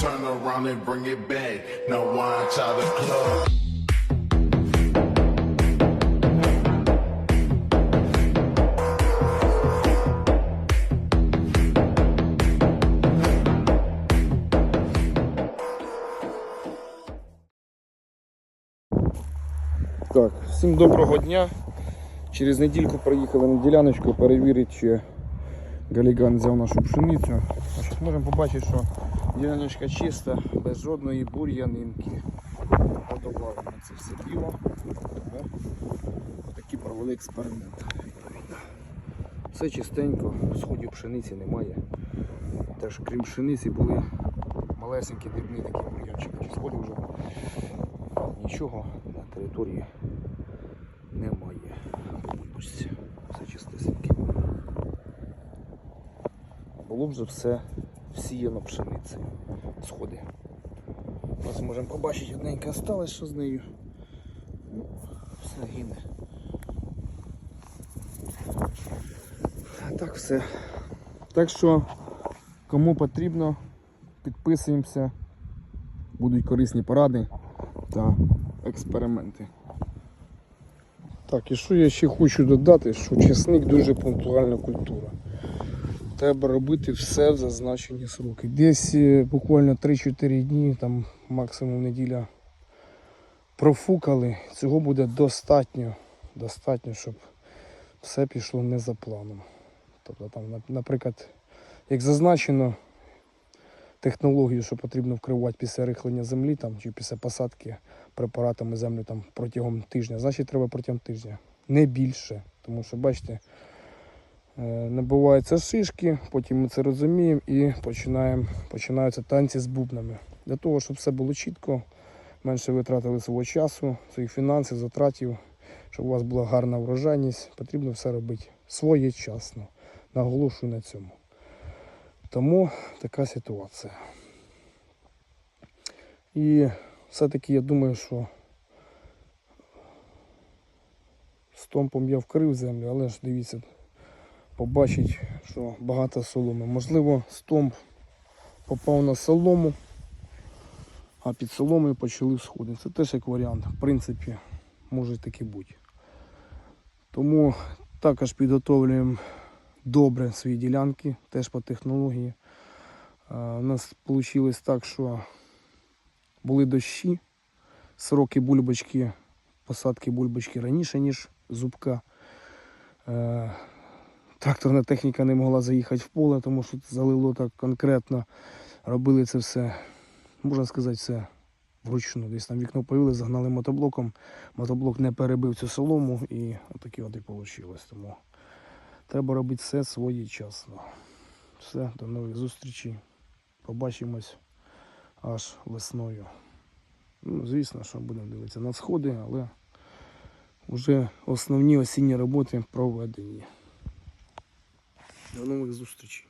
turn around and bring it back. No wine, child the club. Так, всім доброго дня. Через недільку приїхали на діляночку перевірити, чи Галіган взяв нашу пшеницю. Можемо побачити, що діляночка чиста, без жодної бур'янинки. Подобавимо це все діло. Отакий провели експеримент. Все чистенько, сходів пшениці немає. Теж крім пшениці були малесенькі дрібні такі бур'янчики. Чи сходи вже нічого на території немає. Все чистесеньке. Було вже все всіяно пшеницею. Сходи. Ось можемо побачити, одненька осталась, що з нею. Ну, все гине. Так все. Так що, кому потрібно, підписуємося. Будуть корисні поради та експерименти. Так, і що я ще хочу додати, що чесник дуже пунктуальна культура. Треба робити все в зазначені сроки. Десь е, буквально 3-4 дні, там максимум неділя профукали. Цього буде достатньо, достатньо, щоб все пішло не за планом. Тобто там, наприклад, як зазначено, технологію, що потрібно вкривати після рихлення землі там, чи після посадки препаратами землю там, протягом тижня, значить треба протягом тижня. Не більше. Тому що, бачите, набиваються шишки, потім ми це розуміємо і починаємо, починаються танці з бубнами. Для того, щоб все було чітко, менше витратили свого часу, своїх фінансів, затратів, щоб у вас була гарна врожайність, потрібно все робити своєчасно. Наголошую на цьому. Тому така ситуація. І все-таки я думаю, що стомпом я вкрив землю, але ж дивіться, побачить, що багато соломи. Можливо, стомп попав на солому, а під соломою почали сходи. Це теж як варіант. В принципі, може таки бути. Тому також підготовлюємо добре свої ділянки, теж по технології. Е, У нас вийшло так, що були дощі, сроки бульбочки, посадки бульбочки раніше, ніж зубка. Тракторна техніка не могла заїхати в поле, тому що залило так конкретно. Робили це все, можна сказати, все вручну. Десь там вікно появили, загнали мотоблоком. Мотоблок не перебив цю солому і отаке от і вийшло. Тому треба робити все своєчасно. Все, до нових зустрічей. Побачимось аж весною. Ну, звісно, що будемо дивитися на сходи, але вже основні осінні роботи проведені. До нових зустрічей.